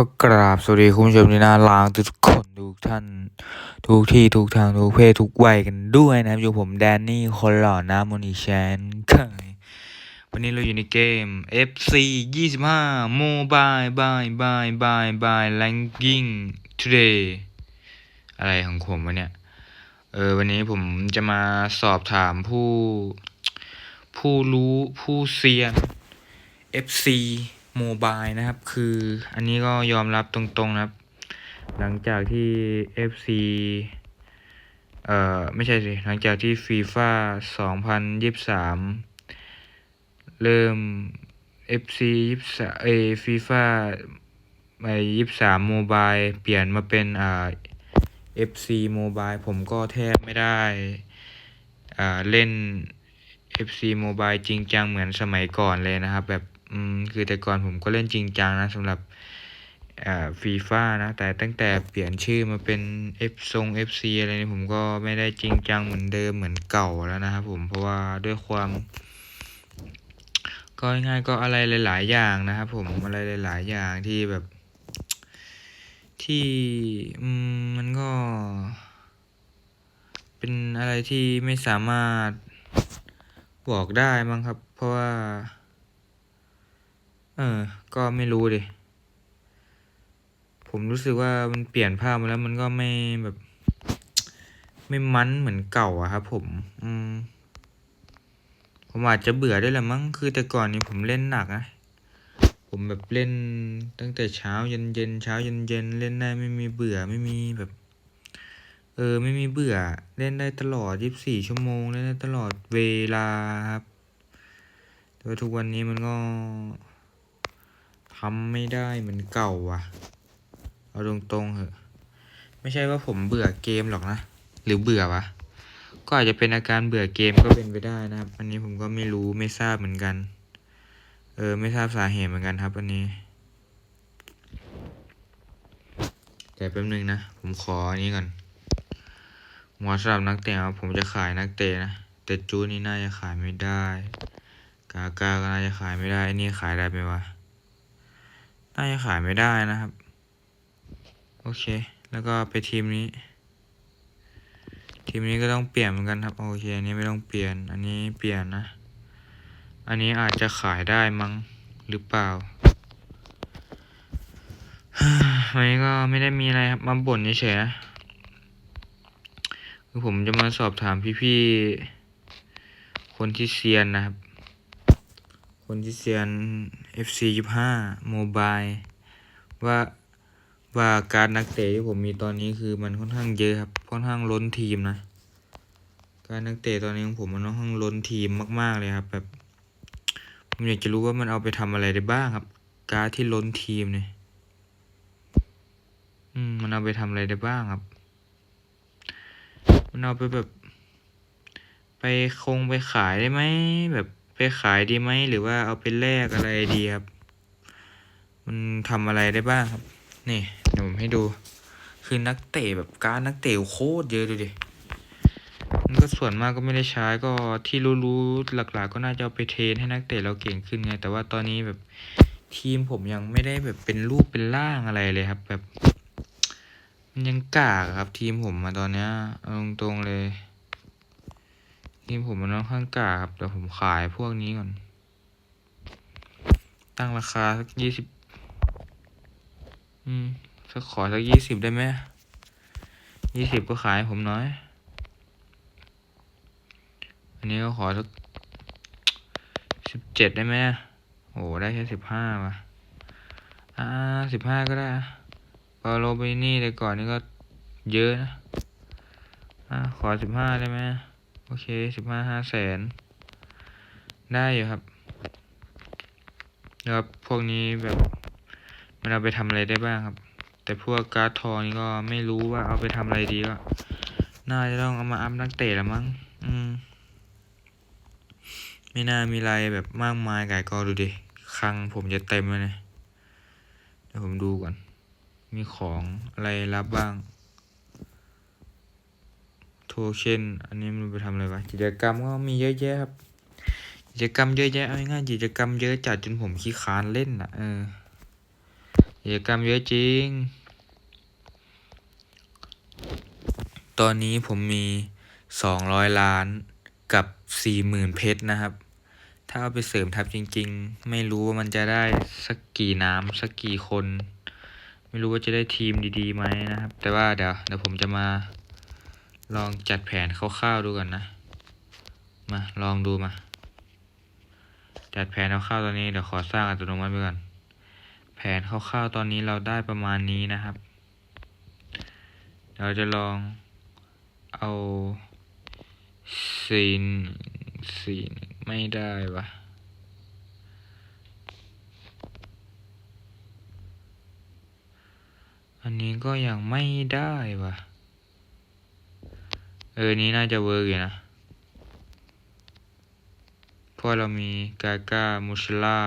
ก็กราบสวัสดีคุณผู้ชมที่น่ารักทุกคนทุกท่าน ทุกที่ทุกทางทุกเพศทุกวัยกันด้วยนะครับอยู่ผมแดนนี่คนหล่อหน้ามนอีแชนเคยวันนี้เราอยู่ในเกม FC 25 Mobile Bye Bye Bye Bye Ranking Today อะไรของผมวะเนี่ย เออวันนี้ผมจะมาสอบถามผู้ ผู้รู้ผู้เซียน FC Mobile นะครับ คืออันนี้ก็ยอมรับตรงๆนะครับ หลังจากที่ FC เอ่อ ไม่ใช่สิ หลังจากที่ FIFA 2023เริ่ม FC 23เอย FIFA ไอ้23 Mobile เปลี่ยนมาเป็นอ่า FC Mobile ผมก็แทบไม่ได้อ่าเล่น FC Mobile จริงจังเหมือนสมัยก่อนเลยนะครับแบบ อืมคือแต่ก่อนผมก็เล่นจริงจังนะสำหรับอ่าฟีฟ่านะ แต่ตั้งแต่เปลี่ยนชื่อมาเป็น F ทรง FC อะไรนี่ผมก็ไม่ได้จริงจังเหมือนเดิมเหมือนเก่าแล้วนะครับผมเพราะว่าด้วยความก็ง่ายก็อะไรหลาย ๆ อย่างนะครับผมอะไรหลาย ๆ อย่างที่แบบ ที่มมันก็ เป็นอะไรที่ไม่สามารถบอกได้มั้งครับ เพราะว่า เออ ก็ไม่รู้ดิ ผมรู้สึกว่ามันเปลี่ยนภาพมาแล้วมันก็ไม่แบบ ไม่มันเหมือนเก่าอะครับผม อืม ผมอาจจะเบื่อด้วยแหละมั้ง คือแต่ก่อนนี้ผมเล่นหนักนะ ผมแบบเล่นตั้งแต่เช้าเย็นเย็นเช้าเย็นเย็นเล่นได้ไม่มีเบื่อไม่มีแบบ เออ ไม่มีเบื่อ เล่นได้ตลอดยี่สิบสี่ชั่วโมงเล่นได้ตลอดเวลาครับแต่ว่าทุกวันนี้มันก็ ทำไม่ได้เหมือนเก่าว่ะ เอาตรงๆเหอะ ไม่ใช่ว่าผมเบื่อเกมหรอกนะ หรือเบื่อวะ ก็อาจจะเป็นอาการเบื่อเกมก็เป็นไปได้นะครับ อันนี้ผมก็ไม่รู้ไม่ทราบเหมือนกัน เออ ไม่ทราบสาเหตุเหมือนกันครับ อันนี้ แต่แป๊บนึงนะ ผมขออันนี้ก่อนหมอสำหรับนักเตะผมจะขายนักเตะนะ แต่จูนี่น่าจะขายไม่ได้ กาก้าก็น่าจะขายไม่ได้อันนี้ขายได้ไหมวะ น่าจะขายไม่ได้นะครับ โอเค แล้วก็ไปทีมนี้ ทีมนี้ก็ต้องเปลี่ยนเหมือนกันครับ โอเค อันนี้ไม่ต้องเปลี่ยน อันนี้เปลี่ยนนะ อันนี้อาจจะขายได้มั้งหรือเปล่าวันนี้ก็ไม่ได้มีอะไรครับ มาบ่นเฉยๆคือผมจะมาสอบถามพี่ๆ คนที่เซียนนะครับ คนที่เซียน FC 25 Mobile ว่าว่าการนักเตะที่ผมมีตอนนี้คือมันค่อนข้างเยอะครับ ค่อนข้างล้นทีมนะ การนักเตะตอนนี้ของผมมันค่อนข้างล้นทีมมาก ๆเลยครับ แบบ ผมอยากจะรู้ว่ามันเอาไปทำอะไรได้บ้างครับ การที่ล้นทีมเนี่ยอืมมันเอาไปทำอะไรได้บ้างครับ มันเอาไปแบบ ไปคงไปขายได้ไหมแบบ ไปขายดีไหมหรือว่าเอาไปแลกอะไรดีครับ มันทำอะไรได้บ้างครับ นี่เดี๋ยวผมให้ดู คือนักเตะแบบการนักเตะโคตรเยอะดูดิมันก็ส่วนมากก็ไม่ได้ใช้ก็ที่รู้ๆหลักๆ ก็น่าจะเอาไปเทรนให้นักเตะเราเก่งขึ้นไง แต่ว่าตอนนี้แบบทีมผมยังไม่ได้แบบเป็นรูปเป็นร่างอะไรเลยครับ แบบ มันยังกากครับทีมผมมาตอนเนี้ยตรงๆเลย ทีมผมมันค่อนข้างกาครับแต่ผมขายพวกนี้ก่อน ตั้งราคาสักยี่สิบอืมสักขอสักยี่สิบได้ไหมยี่สิบก็ขายให้ผมน้อย อันนี้ก็ขอสักสิบเจ็ดได้ไหมโอ้ได้แค่สิบห้าว่ะอ่าสิบห้าก็ได้ปาโลเบนี่แต่ก่อนนี่ก็เยอะนะอ่าขอสิบห้าได้ไหม โอเคสิบห้าห้าแสน ได้อยู่ครับแล้วพวกนี้แบบมันเอาไปทำอะไรได้บ้างครับ แต่พวกการ์ดทองนี่ก็ไม่รู้ว่าเอาไปทำอะไรดีก็น่าจะต้องเอามาอัพนักเตะละมั้ง อืม ไม่น่ามีอะไรแบบมากมายไก่กอดูดิคลังผมจะเต็มเลยเนี่ยเดี๋ยวผมดูก่อน มีของอะไรรับบ้าง เค็นอันนี้มันไปทำอะไรวะกิจกรรมก็มีเยอะแยะครับ กิจกรรมเยอะแยะเอาง่ายกิจกรรมเยอะจัดจนผมขี้คานเล่นอะเออกิจกรรมเยอะจริง ตอนนี้ผมมีสองร้อยล้านกับสี่หมื่นเพชรนะครับ ถ้าเอาไปเสริมทัพจริง ๆ ไม่รู้ว่ามันจะได้สักกี่น้ำสักกี่คน ไม่รู้ว่าจะได้ทีมดีๆไหมนะครับ แต่ว่าเดี๋ยวเดี๋ยวผมจะมา ลองจัดแผนคร่าวๆดูก่อนนะ มาลองดูมา จัดแผนคร่าวๆตอนนี้เดี๋ยวขอสร้างอัตโนมัติไปก่อน แผนคร่าวๆตอนนี้เราได้ประมาณนี้นะครับ เราจะลองเอาซีนซีนไม่ได้วะอันนี้ก็ยังไม่ได้วะ เออ นี้น่าจะเวิร์กอยู่นะเพราะเรามีกาก้ามูชล่า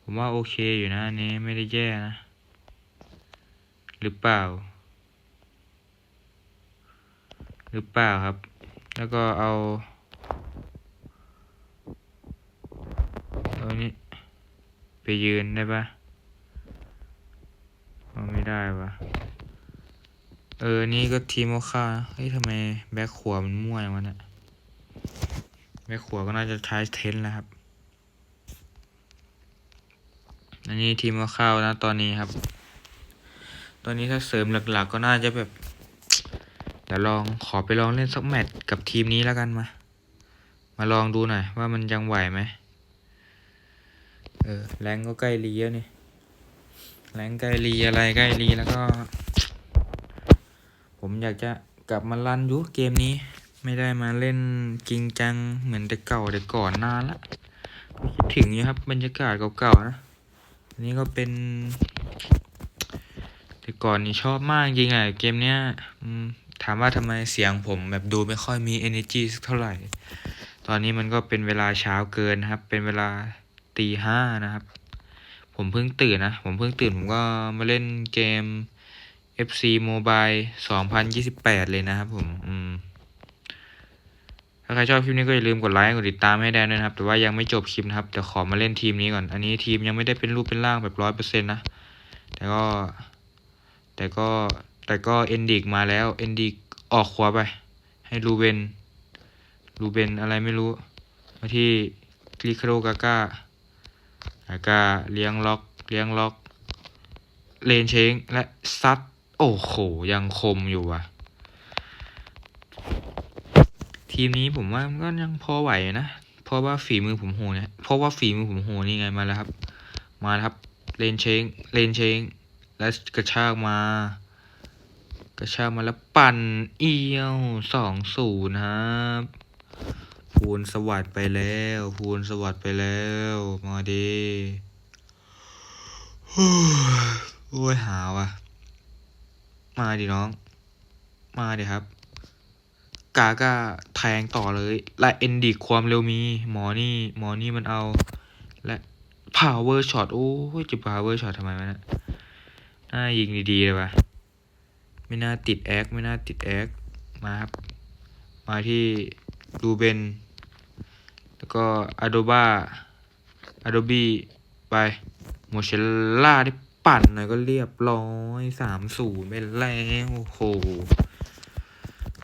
ผมว่าโอเคอยู่นะอันนี้ไม่ได้แย่นะ หรือเปล่า หรือเปล่าครับ แล้วก็เอาเอานี้ไปยืนได้ปะเอาไม่ได้ปะ เออ นี่ก็ทีมโมค่าเฮ้ยทำไมแบ็คขวามันมั่วอย่างวะเนี่ยแบ็คขวาก็น่าจะใช้เทนแล้วครับ อันนี้ทีมโมค่านะตอนนี้ครับ ตอนนี้ถ้าเสริมหลักๆ ก็น่าจะแบบเดี๋ยวลองขอไปลองเล่นสักแมตช์กับทีมนี้แล้วกันมา มาลองดูหน่อยว่ามันยังไหวไหมเออแรงก็ใกล้รีแล้วนี่แรงใกล้รีอะไรใกล้รีแล้วก็ ผมอยากจะกลับมาลันอยุเกมนี้ ไม่ได้มาเล่นจริงจังเหมือนแต่เก่าแต่ก่อนนานละคิดถึงอยู่ครับบรรยากาศเก่าๆนะอันนี้ก็เป็นแต่ก่อนนี่ชอบมากจริงอะเกมเนี้ยถามว่าทำไมเสียงผมแบบดูไม่ค่อยมี energy สักเท่าไหร่ ตอนนี้มันก็เป็นเวลาเช้าเกินนะครับ เป็นเวลาตีห้านะครับ ผมเพิ่งตื่นนะ ผมเพิ่งตื่นผมก็มาเล่นเกม FC Mobile 2028 เลยนะครับผมอืมถ้าใครชอบคลิปนี้ก็อย่าลืมกดไลค์กดติดตามให้แดนด้วยนะครับ แต่ว่ายังไม่จบคลิปนะครับเดี๋ยวขอมาเล่นทีมนี้ก่อน อันนี้ทีมยังไม่ได้เป็นรูปเป็นร่างแบบร้อยเปอร์เซ็นต์นะ แต่ก็ แต่ก็แต่ก็เอนดิกมาแล้วเอนดิกออกขวาไป ให้รูเบนรูเบนอะไรไม่รู้มาที่ลิคาโดกาก้ากากาเลี้ยงล็อก เลี้ยงล็อก เลนเชงและซัด โอ้โห ยังคมอยู่ว่ะ ทีมนี้ผมว่ามันก็ยังพอไหวนะ เพราะว่าฝีมือผมโหเนี่ย เพราะว่าฝีมือผมโหนี่ไงมาแล้วครับ มาแล้วครับ เลนเชง เลนเชง แล้วกระชากมา กระชากมาแล้วปั่นเอียวสองศูนย์ครับพูนสวัสดไปแล้วพูนสวัสดไปแล้ว มาดีโอ้ยหาวอะ มาดิน้อง มาดิครับ กาก้าแทงต่อเลยและเอนดิความเร็วมี หมอนี่ หมอนี่มันเอา และ power shot โอ้ยจะ power shot ทำไมวะนี่ยน่ายิงดีๆเลยวะไม่น่าติดแอคไม่น่าติดแอคมาครับ มาที่ดูเบน แล้วก็อ d โดบ a อ d โดบีไปโมเชล่าได้ ปั่นหน่อยก็เรียบร้อยสามศูนย์ไปแล้วโอ้โห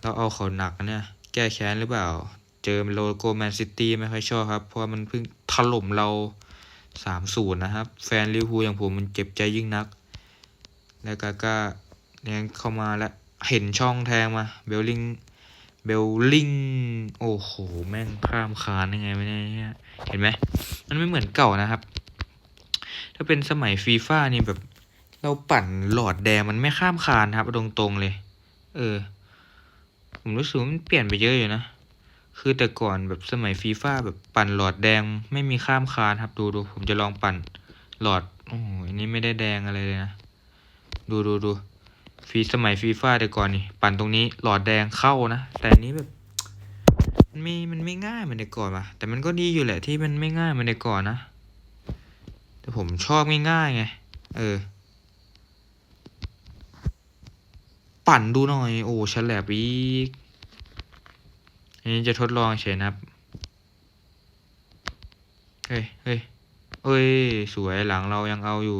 เราเอาเขาหนักเนี่ย แก้แค้นหรือเปล่า เจอโลโก้แมนซิตี้ไม่ค่อยชอบครับ เพราะมันเพิ่งถล่มเราสามศูนย์นะครับ แฟนลิเวอร์พูลอย่างผมมันเจ็บใจยิ่งนัก แล้วก็ก็เนี่ยเข้ามาแล้วเห็นช่องแทงมา เบลลิงเบลลิงโอ้โห แม่งข้ามคานยังไงไม่ได้เนี่ยเห็นไหม มันไม่เหมือนเก่านะครับ ถ้าเป็นสมัยฟีฟ่านี่แบบ เราปั่นหลอดแดงมันไม่ข้ามคานครับตรงๆเลย เออ ผมรู้สึกมันเปลี่ยนไปเยอะอยู่นะ คือแต่ก่อนแบบสมัยฟีฟ่าแบบปั่นหลอดแดงไม่มีข้ามคานครับ ดูดูผมจะลองปั่นหลอดโอ้โหอันนี้ไม่ได้แดงอะไรเลยนะ ดูดูดูฟีสมัยฟีฟ่าแต่ก่อนนี่ปั่นตรงนี้หลอดแดงเข้านะ แต่อันนี้แบบมันไม่มันไม่ง่ายเหมือนแต่ก่อนว่ะแต่มันก็ดีอยู่แหละที่มันไม่ง่ายเหมือนแต่ก่อนนะ ผมชอบง่ายๆไง เออ ปั่นดูหน่อย โอ้ฉลบอีก อันนี้จะทดลองเฉยนะครับ เฮ้ยเฮ้ยเอ้ย สวยหลังเรายังเอาอยู่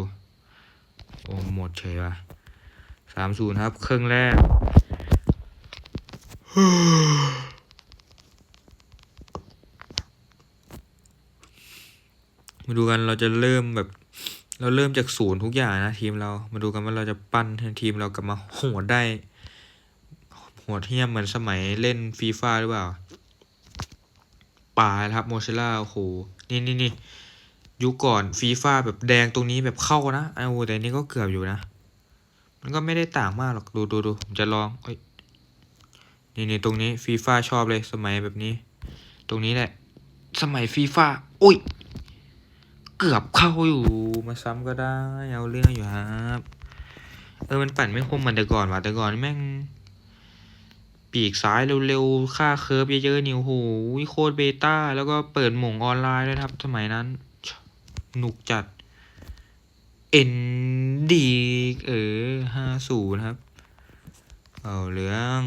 โอ้หมดเฉยว่ะสามศูนย์ครับ ครึ่งแรก มาดูกันเราจะเริ่มแบบ เราเริ่มจากศูนย์ทุกอย่างนะทีมเรา มาดูกันว่าเราจะปั้นทีมเรากลับมาโหดได้โหดเหี้ยมเหมือนสมัยเล่นฟีฟ่าหรือเปล่า ป่าครับโมเชล่าโอ้โห นี่นี่นี่ยุคก่อนฟีฟ่าแบบแดงตรงนี้แบบเข้านะไอ้โอ้แต่นี่ก็เกือบอยู่นะ มันก็ไม่ได้ต่างมากหรอก ดูดูดูผมจะลองเอ้ยนี่นี่ตรงนี้ฟีฟ่าชอบเลยสมัยแบบนี้ ตรงนี้แหละ สมัยฟีฟ่าอุ้ย เกือบเข้าอยู่มาซ้ำก็ได้เอาเรื่องอยู่ครับเออมันปั่นไม่คมเหมือนแต่ก่อนว่ะแต่ก่อนแม่ง ปีกซ้ายเร็วๆค่าเคิร์ฟเยอะๆนิวโหโคตรเบต้าแล้วก็เปิดหม่งออนไลน์ด้วยนะครับ สมัยนั้นหนุกจัดเอ็นดีเออห้าศูนย์ครับ เอาเรื่อง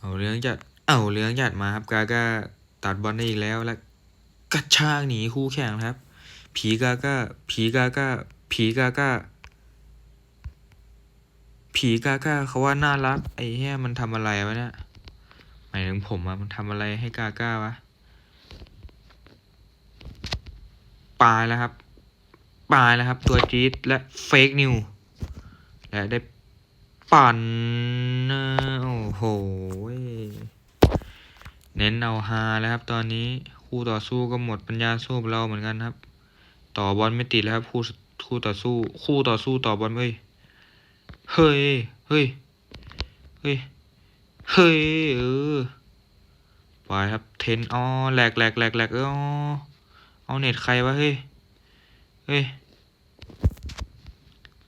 เอาเรื่องจัด เอาเรื่องจัดมาครับกาก้าตัดบอลได้อีกแล้วแล้ว กระชากหนีคู่แข่งครับ ผีกาก้า ผีกาก้า ผีกาก้า ผีกาก้าเขาว่าน่ารัก ไอ้เหี้ยมันทำอะไรวะเนี่ยหมายถึงผมอะมันทำอะไรให้กาก้าวะปลายแล้วครับปลายแล้วครับ ตัวจี๊ดและเฟกนิวและได้ปั่นโอ้โห เน้นเอาฮาแล้วครับตอนนี้ คู่ต่อสู้ก็หมดปัญญาสู้เราเหมือนกันครับ ต่อบอลไม่ติดแล้วครับคู่คู่ต่อสู้ คู่ต่อสู้ต่อบอลเว้ยเฮ้ยเฮ้ยเฮ้ยเฮ้ยเออปครับเทนอ๋อแหลกแหลกแหลกแหลกเออเอาเน็ตใครวะเฮ้ยเฮ้ย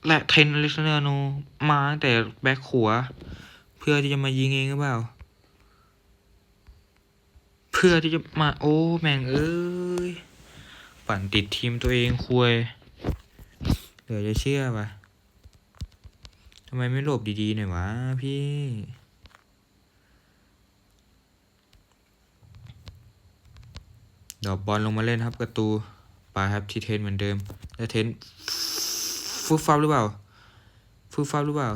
และเทนอเล็กซานเดอร์โนมาตั้งแต่แบ็คขัวเพื่อที่จะมายิงเองหรือเปล่า เพื่อที่จะมาโอ้แม่งเอ้ยปั่นติดทีมตัวเองคุยเหลือจะเชื่อปะทำไมไม่หลบดีๆหน่อยวะพี่ ดอกบอลลงมาเล่นครับประตูไปครับที่เทนเหมือนเดิม แล้วเทนฟุตฟ้าหรือเปล่าฟุตฟ้าหรือเปล่า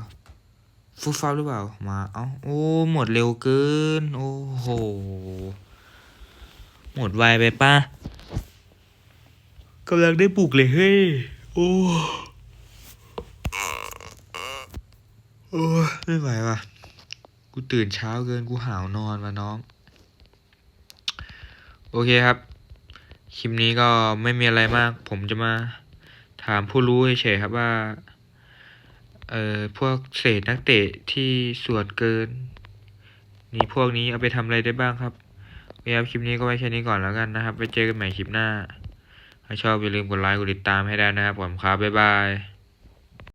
ฟุตฟ้าหรือเปล่า มา เอ้า โอ้ หมดเร็วเกิน โอ้โห หมดไวไปป่ะกำลังได้ปลุกเลยเฮ้ย โอ้ โอ้ไม่ไหวว่ะ กูตื่นเช้าเกินกูหาวนอนว่ะน้อง โอเคครับ คลิปนี้ก็ไม่มีอะไรมาก ผมจะมาถามผู้รู้เฉยๆครับว่า เอ่อ พวกเศษนักเตะที่สวนเกิน นี่พวกนี้เอาไปทำอะไรได้บ้างครับ ครับคลิปนี้ก็ไว้แค่นี้ก่อนแล้วกันนะครับ ไปเจอกันใหม่คลิปหน้า ถ้าชอบอย่าลืมกดไลค์กดติดตามให้ได้นะครับผมครับบ๊ายบาย